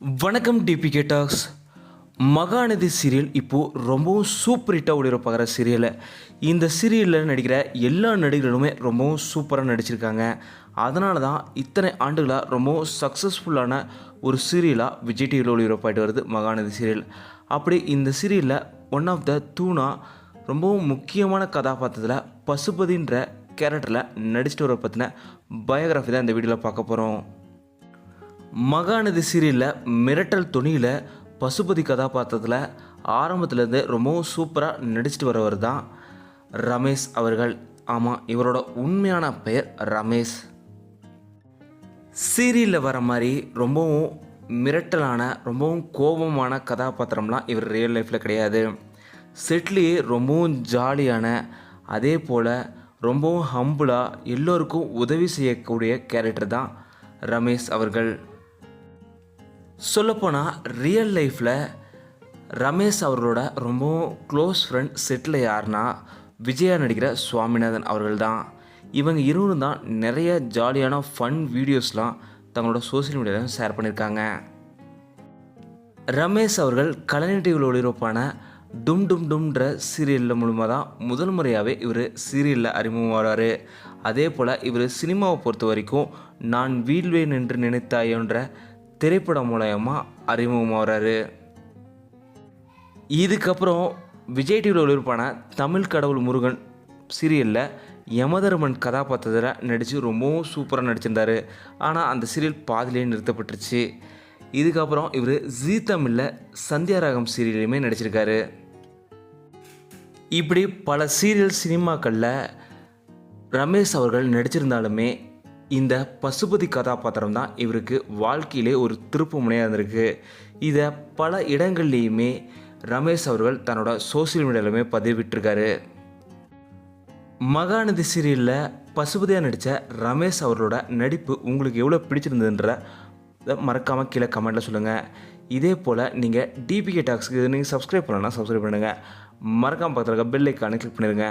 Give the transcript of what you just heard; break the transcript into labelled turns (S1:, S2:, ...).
S1: வணக்கம் DPK tax Mahanadi serial இப்போது ரொம்பவும் சூப்பர் ஹிட்டாக பார்க்குற சீரியலை. இந்த சீரியலில் நடிக்கிற எல்லா நடிகர்களுமே ரொம்பவும் சூப்பராக நடிச்சிருக்காங்க. அதனால தான் இத்தனை ஆண்டுகளாக ரொம்பவும் சக்ஸஸ்ஃபுல்லான ஒரு சீரியலாக விஜய் டிவியில் ஒளிபரப்பாயிட்டு வருது மகாநதி சீரியல். அப்படி இந்த சீரியலில் ஒன் ஆஃப் த தூணா ரொம்பவும் முக்கியமான கதாபாத்திரத்தில் பசுபதின்ற கேரக்டரில் நடிச்சிட்டு வர பற்றின பயோகிராஃபி தான் இந்த வீடியோவில் பார்க்க போகிறோம் மகாநதி சீரியலில் மிரட்டல் துணியில் பசுபதி கதாபாத்திரத்தில் ஆரம்பத்துலேருந்து ரொம்பவும் சூப்பராக நடிச்சிட்டு வரவர் தான் ரமேஷ் அவர்கள். ஆமாம் இவரோட உண்மையான பெயர் ரமேஷ். சீரியலில் வர மாதிரி ரொம்பவும் மிரட்டலான ரொம்பவும் கோபமான கதாபாத்திரம்லாம் இவர் ரியல் லைஃப்பில் கிடையாது. செட்லேயே ரொம்பவும் ஜாலியான அதே போல் ரொம்பவும் ஹம்புளாக எல்லோருக்கும் உதவி செய்யக்கூடிய கேரக்டர் தான் ரமேஷ் அவர்கள். சொல்லப்போனால் ரியல் லைஃப்பில் ரமேஷ் அவர்களோட ரொம்பவும் க்ளோஸ் ஃப்ரெண்ட் செட்டில் யாருன்னா விஜயா நடிக்கிற சுவாமிநாதன் அவர்கள் தான் இவங்க இருவரும் தான் நிறைய ஜாலியான ஃபன் வீடியோஸ்லாம் தங்களோட சோஷியல் மீடியாவில் ஷேர் பண்ணியிருக்காங்க ரமேஷ் அவர்கள் கலைநீட்டிகள் ஒளிரப்பான ஒளிபரப்பான டும் டும் டும்ன்ற சீரியலில் மூலமாக தான் முதல் முறையாகவே இவர் சீரியலில் அறிமுகமாகிறாரு அதே போல் இவர் சினிமாவை பொறுத்த வரைக்கும் நான் வீழ்வேன் என்று நினைத்தாயோன்ற திரைப்படம் மூலயமா அறிமுகமாகிறாரு இதுக்கப்புறம் விஜய் டிவியில் ஒளிபரப்பான தமிழ் கடவுள் முருகன் சீரியலில் யமதர்மன் கதாபாத்திரத்தில் நடித்து ரொம்பவும் சூப்பராக நடிச்சிருந்தாரு. ஆனால் அந்த சீரியல் பாதியிலே நிறுத்தப்பட்டுருச்சு. இதுக்கப்புறம் இவர் ஜீ தமிழில் சந்தியாரகம் சீரியலையுமே நடிச்சிருக்காரு. இப்படி பல சீரியல் சினிமாக்களில் ரமேஷ் அவர்கள் நடிச்சிருந்தாலுமே இந்த பசுபதி கதாபாத்திரம் தான் இவருக்கு வாழ்க்கையிலே ஒரு திருப்பு முனையாக இருந்திருக்கு. இதை பல இடங்கள்லேயுமே ரமேஷ் அவர்கள் தன்னோட சோசியல் மீடியாலுமே பதிவிட்டிருக்காரு. மகாநதி சீரியலில் பசுபதியாக நடித்த ரமேஷ் அவர்களோட நடிப்பு உங்களுக்கு எவ்வளோ பிடிச்சிருந்ததுன்ற மறக்காமல் கீழே கமெண்ட்டில் சொல்லுங்கள் இதே போல் நீங்கள் டிபிகே டாக்ஸுக்கு நீங்கள் சப்ஸ்கிரைப் பண்ணலன்னா சப்ஸ்கிரைப் பண்ணுங்கள் மறக்காமல் பக்கத்தில் இருக்க பெல் ஐக்கானை கிளிக் பண்ணிடுங்க